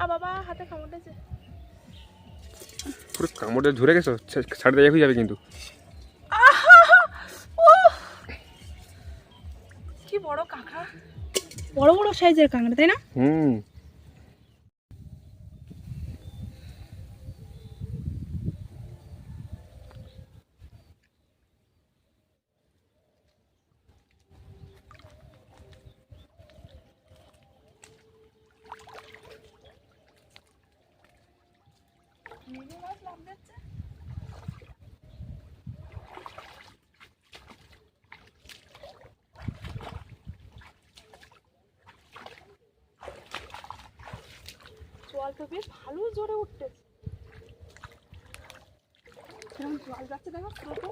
আ বাবা হাতে কামড়েছে পুরো কামড়ে ধরে গেছো ছাড়তে হয়ে যাবে কিন্তু। কি বড় কাঁকড়া। বড় বড় সাইজের কাঁকড়া তাই না? হুম মিলি মাছ লাভ দিচ্ছে জল তো বেশ ভালো জোরে উঠতেছে। জল যাচ্ছে দেখো স্রোতে?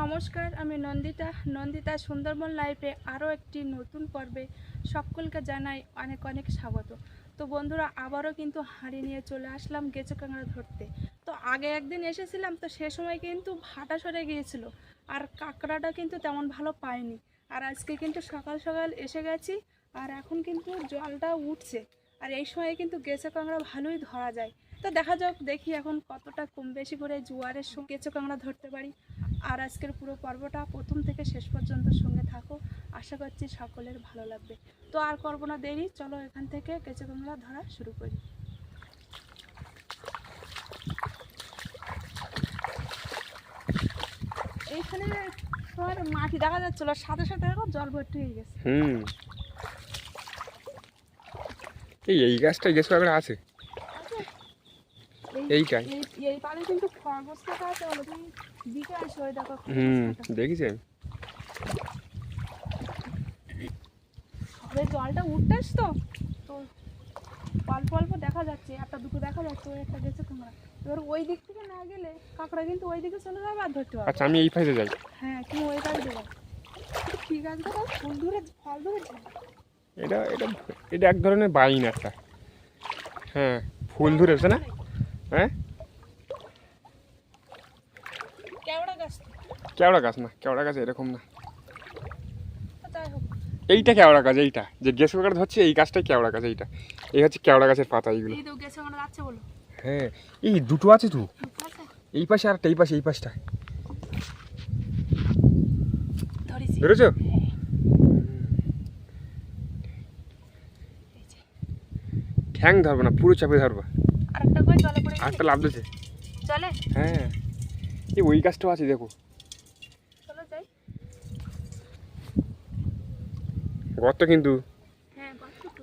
নমস্কার, আমি নন্দিতা। নন্দিতা সুন্দরবন লাইফে আরও একটি নতুন পর্বে সকলকে জানাই অনেক অনেক স্বাগত। তো বন্ধুরা, আবারও কিন্তু হাঁড়ি নিয়ে চলে আসলাম গেচো কাঁকড়া ধরতে। তো আগে একদিন এসেছিলাম, তো সে সময় কিন্তু ভাটা সরে গিয়েছিল, আর কাঁকড়াটা কিন্তু তেমন ভালো পায়নি আর আজকে কিন্তু সকাল সকাল এসে গেছি, আর এখন কিন্তু জলটা উঠছে। আর এই সময় কিন্তু গেচো কাঁকড়া ভালোই ধরা যায়। তো দেখা যাক, দেখি এখন কতটা কম বেশি করে জোয়ারের সঙ্গে গেচো কাঁকড়া ধরতে পারি। আর আজকের পুরো পর্বটা প্রথম থেকে শেষ পর্যন্ত সঙ্গে থাকো। আশা করছি সকলের ভালো লাগবে। তো আর করব না দেরি, চলো এখান থেকে কেঁচো কাঁকড়া ধরা শুরু করি। এইখানে তোমার মাটি দেখা যাচ্ছিল সাথে সাথে দেখো জল ভর্তি হয়ে গেছে। হুম। এই এই গাছটা গেছো আছে? এইটাই। এই এই পারে কিন্তু খরগোশ টাকা আছে তুমি দিকে আসো ওই দেখো হুম কাঁটা। দেখেছি? আমি জলটা উঠতেস তো। তো অল্প অল্প দেখা যাচ্ছে একটা দুটো দেখা যাচ্ছে ওই একটা গেছে তোমরা। এবার ওই দিক থেকে না গেলে কাঁকড়া কিন্তু ওই দিকে চলে যাবে আর ধরতে পারবে আচ্ছা আমি এই পাশে যাই। হ্যাঁ তুমি ওই দেবে ঠিক আছে দাদা ফুল ধরে ফল ধরে এটা এটা এটা এক ধরনের বাইন একটা। হ্যাঁ ফুল ধরেছে না? হ্যাঁ? কেওড়া গাছ কেওড়া গাছ না কেওড়া গাছ এরকম না। এইটা কেওড়া গাছ এইটা। যে গেছো কাঁকড়া ধরছে এই গাছটাই কেওড়া গাছ এইটা। এই হচ্ছে কেওড়া গাছের পাতা এইগুলো। হ্যাঁ এই দুটো আছে তো। এই পাশে আর এই পাশে এই পাশটা। ধরেছি। এই ঠ্যাং ধরবে না পুরো চাপে ধরবা। আরেকটা করে জলে পড়ে লাভ দিয়েছে। চলে হ্যাঁ। এই ওই গাছটাও আছে দেখো। চলো যাই। গর্ত কিন্তু। হ্যাঁ গল্প তো।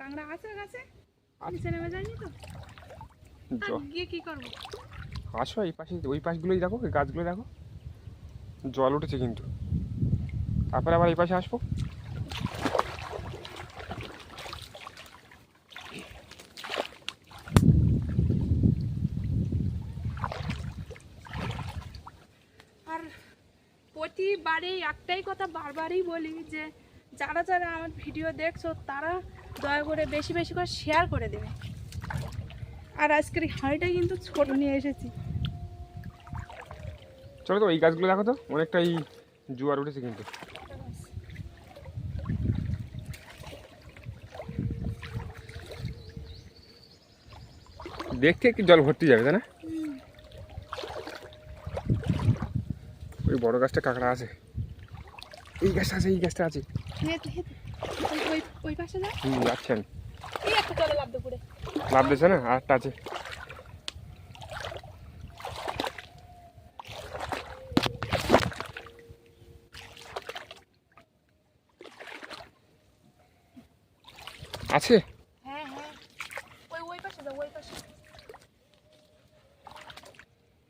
কাংড়া আছে গাছে? নিচে নেমে যায়নি তো? গিয়ে কি করব? আসো এই পাশে ওই পাশগুলোই দেখো গাছগুলো দেখো। জল উঠেছে কিন্তু। তারপরে আবার এই পাশে আসব আর প্রতিবারই একটাই কথা বারবারই বলি যে যারা যারা আমার ভিডিও দেখছ তারা দয়া করে বেশি বেশি করে শেয়ার করে দেবে। আর আজকের এই হাঁড়িটা কিন্তু ছোট নিয়ে এসেছি। চলো তো এই গাছগুলো দেখো তো অনেকটাই এই জোয়ার উঠেছে কিন্তু। দেখতে একটু জল ভর্তি যাবে তাই না? ওই বড় গাছটা কাঁকড়া আছে। এই গাছটা আছে এই গাছটা আছে। হুম যাচ্ছে আমি এই লাভ দিয়েছে না? আর একটা আছে। আছে? হ্যাঁ হ্যাঁ। ওই ওই পাশে যাও ওই পাশে।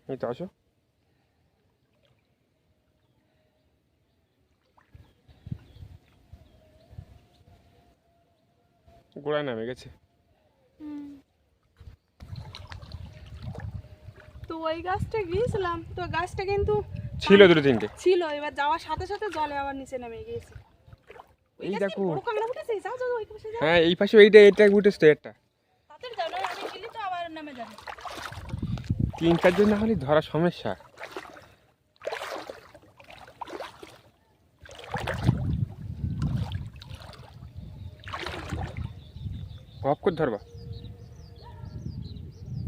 এই তো আসো গোড়ায় নামে গেছে। তো ওই গাছটা গিয়েছিলাম। তো গাছটা কিন্তু ছিল দুটো তিনটে। ছিল এবার যাওয়ার সাথে সাথে জলে আবার নিচে নেমে গিয়েছে। এই দেখো। হ্যাঁ এই পাশে এইটা এটা উঠেছে একটা। তাড়াতাড়ি যাও না আমি গেলে তো আবার নেমে যাবে। তিন চারজন না হলে ধরা সমস্যা। ধরবা।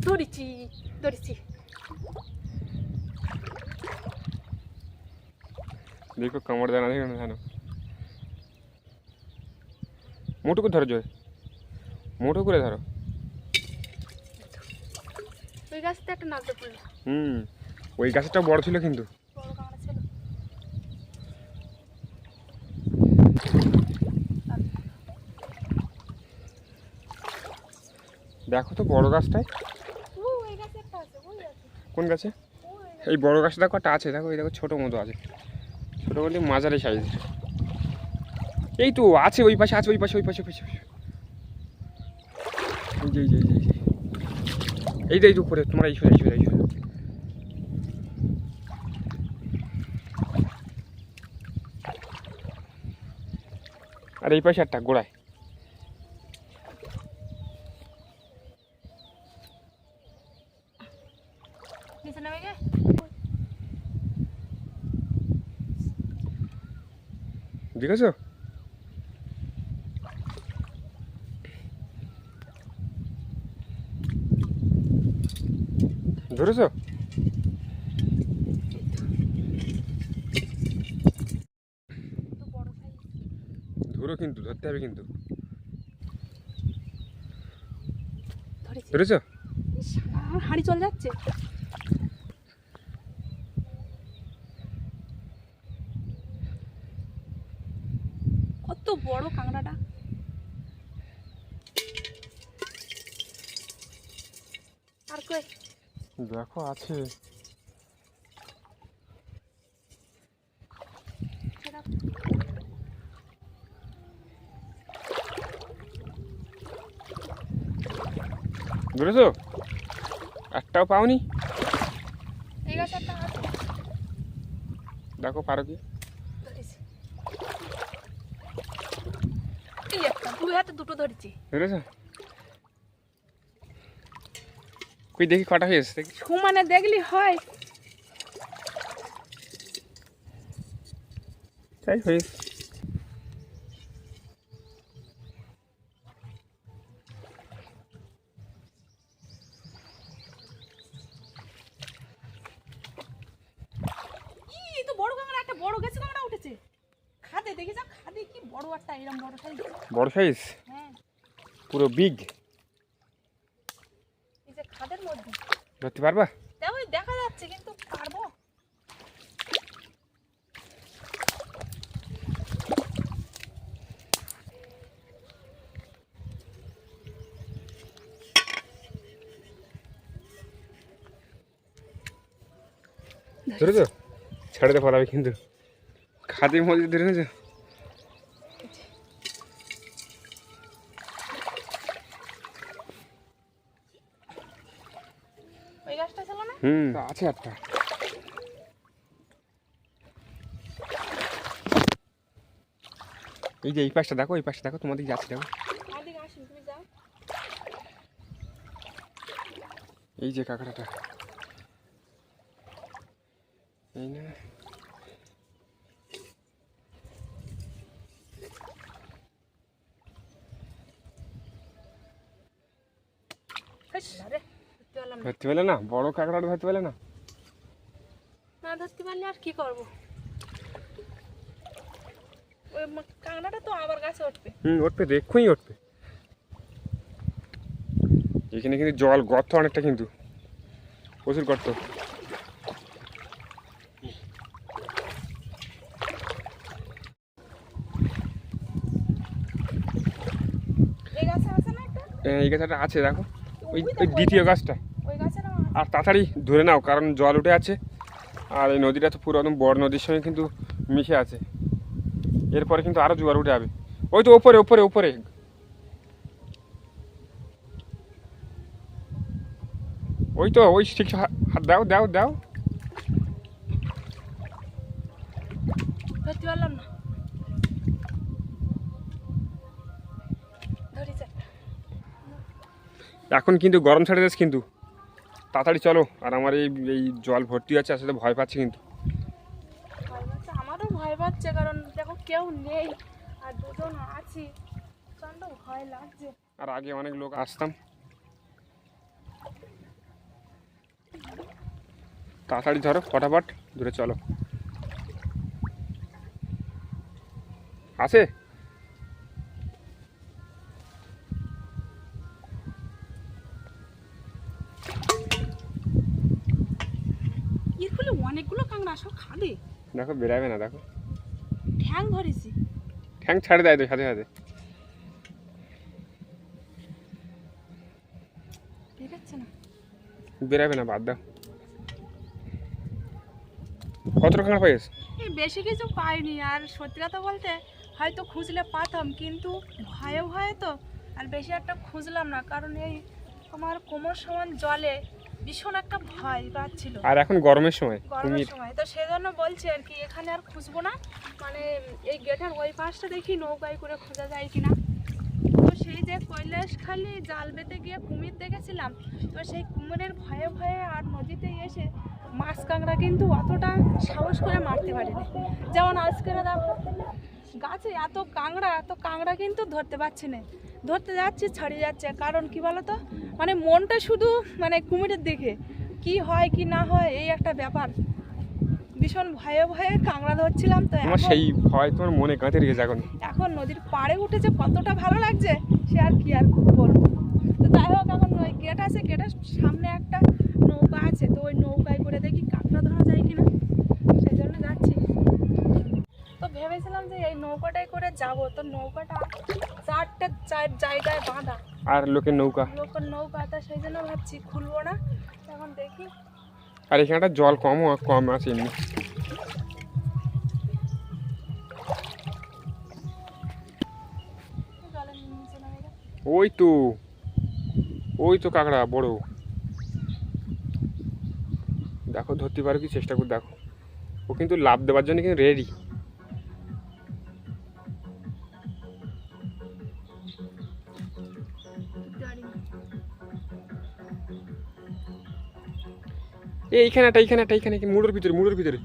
ধরেছি ধরেছি। দেখো কামড় দানা দেখো না জানো। মোটো করে ধরো জয়। মোটো করে ধরো। ওই গাছটা একটা নাচতে হুম ওই গাছটা বড় ছিল কিন্তু বড় কাঁকড়া ছিল দেখো তো বড় গাছটায়। গাছে কোন গাছে? এই বড় গাছটা দেখো একটা আছে দেখো এই দেখো ছোটো মতো আছে। ছোটো বলতে মাঝারি সাইজ এই তো আছে ওই পাশে আছে ওই পাশে ওই পাশে পাশে। এই যে এই যে। এই যে, এই যে উপরে তোমার এই সোজা এই সোজা এই সোজা। আর এই পাশে একটা গোড়ায়। নিচে নেমে গে ধরেছো তো বড় সাইজ ধরো কিন্তু ধরতে হবে কিন্তু। ধরেছি। ধরেছো? হাঁড়ি চলে যাচ্ছে। কত বড় কাঁকড়াটা। আর কই? দেখো আছে। ধরেছো? একটাও পাওনি? দেখো পারো কি ধরেছি এই একটা দুই হাতে দুটো ধরেছি। ধরেছো? কই দেখি কটা হয়েছে দেখি। সমানে দেখলি হয়। তাই হয়েছে বড় কাঁকড়া একটা বড় গেছে কাঁকড়া উঠেছে। খাদে দেখি খাদে কি বড় একটা এরকম বড় সাইজ? পুরো বিগ এই যে খাদের মধ্যে। ধরতে পারবা? দেখো এই দেখা যাচ্ছে কিন্তু পারব। ধরেছো? ছেড়ে দে পালাবে কিন্তু। খাদের মধ্যে ধরে নেছো ওই গাছটা ছিল না হুম আছে একটা। এই যে এই পাশটা দেখো, এই পাশটা দেখো, তোমাদের যাচ্ছে দেখো। এই যে কাঁকড়াটা। এই না হেস, আরে ধরতে পেলে না বড় কাঁকড়াটা ধরতে পেলে না। না ধরতে পারলে আর কি করব? ওই কাঁকড়াটা তো আবার গাছে উঠবে। হুম উঠবে তো এক্ষুনি উঠবে। এখানে কিন্তু জল গর্ত অনেকটা কিন্তু। প্রচুর গর্ত। এই গাছটা আছে দেখো। ওই দ্বিতীয় গাছটা। আর তাড়াতাড়ি ধরে নাও কারণ জল উঠে আছে। আর এই নদীটা তো পুরো একদম বড় নদীর সঙ্গে কিন্তু মিশে আছে। এরপরে কিন্তু আরও জোয়ার উঠে যাবে। ওই তো ওপরে ওপরে ওপরে। ওই তো ওই ঠিক হাত দাও দাও দাও। এখন কিন্তু গরম ছাড়ে দেশ কিন্তু। তাড়াতাড়ি চলো আর আমার এই এই জল ভর্তি আছে আসলে ভয় পাচ্ছি কিন্তু। আমারও ভয় পাচ্ছে কারণ দেখো কেউ নেই আর দুজন আছি। প্রচণ্ড ভয় লাগছে। আর আগে অনেক লোক আসতাম। তাড়াতাড়ি ধরো ফটাফট দূরে চলো। আছে ফলে অনেকগুলো কাঁকড়া সব খাবে। দেখো বেরাবে না দেখো। ঠ্যাং ধরেছি। ঠ্যাং ছাড়ে দেয় তো সাথে সাথে। বেরোচ্ছে না। বেরাবে না বাদ দাও। কত কাঁকড়া এই বেশি কিছু পাইনি। আর সত্যি কথা বলতে হয়তো খুঁজলে পাতাম কিন্তু ভয়ে ভয়ে তো আর বেশি একটা খুঁজলাম না। কারণ এই আমার কোমর সমান জলে ভীষণ একটা ভয় পাচ্ছিল। আর এখন গরমের সময় গরমের সময়। তো সেজন্য বলছি আর কি এখানে আর খুঁজবো না। মানে এই গেটের ওই পাশটা দেখি নৌকায় করে খোঁজা যায় কিনা। তো সেই যে কৈলাসখালি জাল বেতে গিয়ে কুমির দেখেছিলাম তো সেই কুমিরের ভয়ে ভয়ে আর নদীতে এসে মাছ কাঁকড়া কিন্তু অতটা সাহস করে মারতে পারিনি। যেমন আজকে দেখো গাছে এত কাঁকড়া এত কাঁকড়া কিন্তু ধরতে পারছি না। ধরতে যাচ্ছি ছাড়িয়ে যাচ্ছে। কারণ কি বলতো? মানে মনটা শুধু মানে কুমিরের দিকে। কি হয় কি না হয় এই একটা ব্যাপার। ভীষণ ভয়ে ভয়ে কাঁকড়া ধরছিলাম তো এখন সেই ভয় তোমার মনে গাঁথে রেখেছে এখন। এখন নদীর পাড়ে উঠেছে কতটা ভালো লাগছে সে আর কি আর বলব। তো যাই হোক এখন ওই গেট আছে গেটের সামনে একটা নৌকা আছে তো ওই নৌকায় করে দেখি কাঁকড়া ধরা যায় কিনা সেই জন্য যাচ্ছি তো ভেবেছিলাম যে এই নৌকাটায় করে যাব তো নৌকাটা চারটে চার জায়গায় বাঁধা। আর লোকের নৌকা? লোকের নৌকা তা সেই জন্য ভাবছি খুলবো না। এখন দেখি। আর এখানটা জল কম কম আছে এমনি। ওই তো ওই তো কাঁকড়া বড়। দেখো ধরতে পারো কি? চেষ্টা করে দেখো। ও কিন্তু লাভ দেওয়ার জন্য কিন্তু রেডি এইখানে একটা এইখানে একটা এইখানে মুড়োর ভিতরে মুড়োর ভিতরে।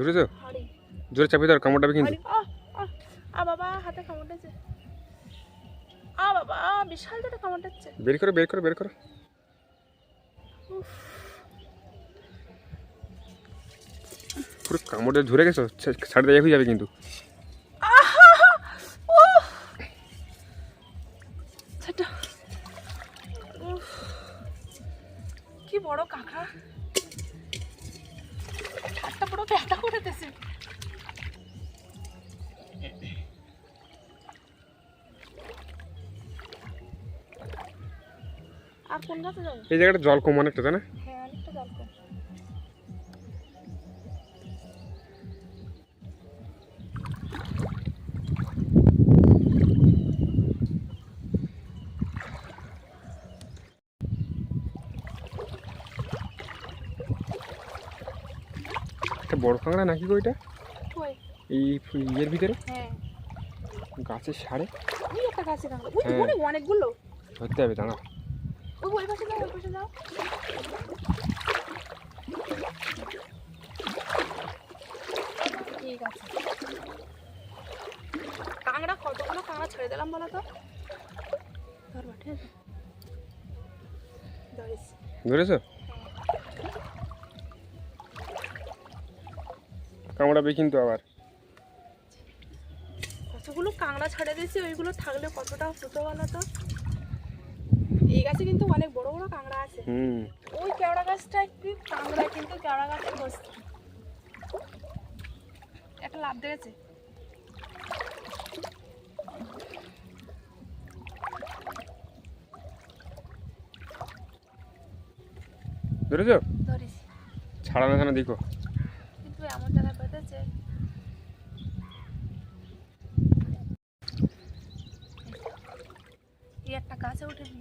ধরেছো? জোরে চাপিয়ে ধর কামড় কিন্তু আ বাবা হাতে কামড়েছে আ বাবা বিশাল বের করো বের করো বের করো। পুরো কামড়ে ধরে গেছো ছাড় দেওয়া হয়ে যাবে কিন্তু। কি বড় কাঁকড়া। হাতটা পুরো ব্যথা করে আর কোন গাছে যাব? এই জায়গাটা জল কম অনেকটা তাই না? বড় কাঁকড়া নাকি কই? এই ইয়ের ভিতরে? হ্যাঁ। গাছের সারে হ্যাঁ। অনেক অনেকগুলো। ধরতে হবে আছে কাঁকড়া কতগুলো কাঁকড়া ছেড়ে দিলাম বলো তো? ধরেছি? কামড়াবে কিন্তু আবার। কতগুলো কাঁকড়া ছেড়ে দিয়েছি ওইগুলো থাকলে কতটা হতো বলো তো? এই গাছে কিন্তু অনেক বড় বড় কাঁকড়া আছে। হুম। ওই কেওড়া গাছটা একটু কাঁকড়া কিন্তু কেওড়া গাছে বসছে। একটা লাভ দেখেছে ধরেছো? ছাড়ানো ছাড়া দেখো কিন্তু এমন জায়গায় বেঁধেছে এই একটা গাছে উঠেছি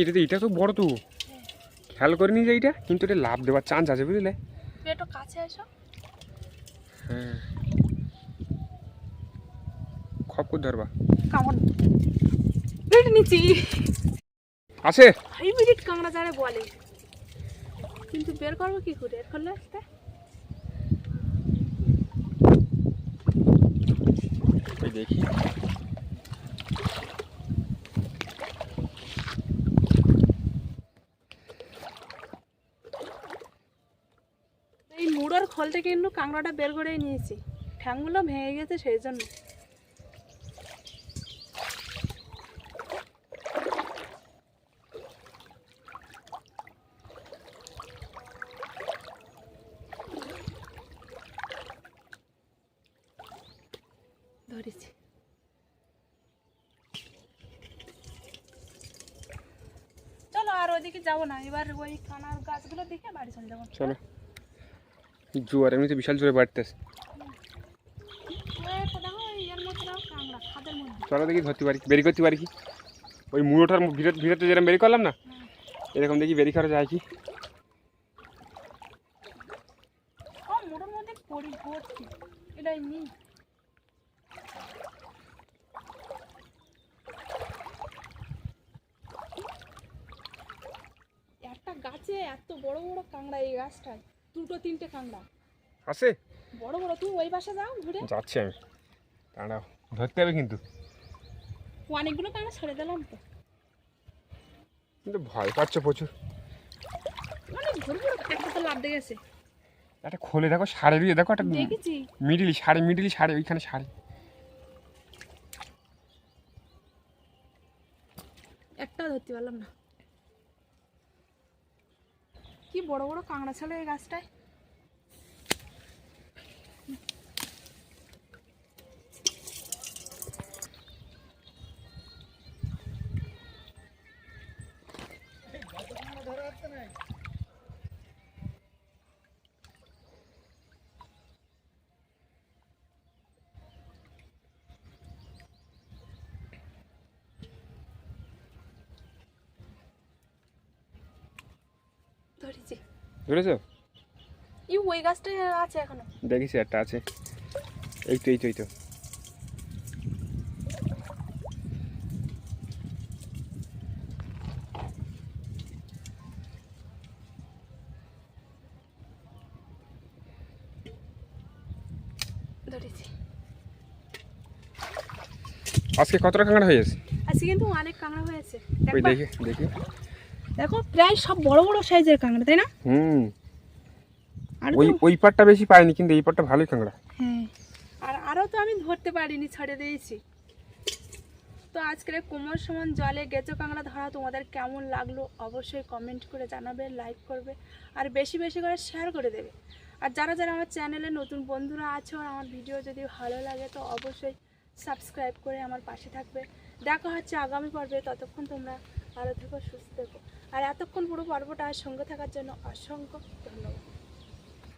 এটা তো এটা তো বড় তো। খেয়াল করিনি যে এইটা কিন্তু এটা লাভ দেওয়ার চান্স আছে বুঝলে? তুই একটু কাছে এসো। হ্যাঁ। খপ করে ধরবা। কামড় পেট নিচি। আছে। হাইব্রিড কাঁকড়া যারা বলে। কিন্তু বের করব কি করে? এর করলে একটা দেখি এই মুড়োর খোল থেকে কিন্তু কাঁকড়াটা বের করে নিয়েছি। ঠ্যাংগুলো ভেঙে গেছে সেই জন্য। ধরেছি। চলো আর ওইদিকে যাব না, এবার ওই কানার গাছগুলো দেখে বাড়ি চলে যাব। চলো। জোয়ার, এমনিতে বিশাল জোরে বাড়তেছে। চলো দেখি ধরতে পারি বেরি করতে পারি কি? ওই মুড়োটার ভিতর ভিতরতে যেরকম বেরি করলাম না, এরকম দেখি বেরি করা যায় কি? একটা গাছে এত বড় বড় কাঁকড়া এই গাছটায়। দুটো তিনটে কাঁকড়া আছে? বড় বড় তুমি ওই পাশে যাও ঘুরে। যাচ্ছি আমি। দাঁড়াও ধরতে হবে কিন্তু। অনেকগুলো কাঁকড়া ছেড়ে দিলাম তো। কিন্তু ভয় পাচ্ছে প্রচুর। অনেক ঘুরবো একটা তো লাভ গেছে একটা খোলে দেখো শাড়ি দিয়ে দেখো একটা দেখেছি। মিডিলি শাড়ি মিডিলি শাড়ি ওইখানে শাড়ি। একটা ধরতে পারলাম না। কি বড় বড় কাঁকড়া ছিল এই গাছটায়? ধরেছি? বুঝেছ এই ওই গাছটায় আছে এখনও। দেখিস একটা আছে। এই তো এই তো এই তো। ধরেছি। আজকে কতটা কাঁকড়া হয়ে গেছে? আজকে কিন্তু অনেক কাঁকড়া হয়েছে। ওই দেখবা? দেখি দেখি। দেখো প্রায় সব বড় বড় সাইজের কাঁকড়া তাই না? হুম। আর ওই ওই পাটটা বেশি পাইনি কিন্তু এই পাটটা ভালোই কাঁকড়া। হ্যাঁ। আর আরও তো আমি ধরতে পারিনি ছেড়ে দিয়েছি। তো আজকের কোমর সমান জলে গেঁচো কাঁকড়া ধরা তোমাদের কেমন লাগল অবশ্যই কমেন্ট করে জানাবে লাইক করবে আর বেশি বেশি করে শেয়ার করে দেবে। আর যারা যারা আমার চ্যানেলে নতুন বন্ধুরা আছো আর আমার ভিডিও যদি ভালো লাগে তো অবশ্যই সাবস্ক্রাইব করে আমার পাশে থাকবে। দেখা হচ্ছে আগামী পর্বে ততক্ষণ তোমরা ভালো থেকো সুস্থ থেকো। আর এতক্ষণ পুরো পর্বটা সঙ্গে থাকার জন্য অসংখ্য ধন্যবাদ।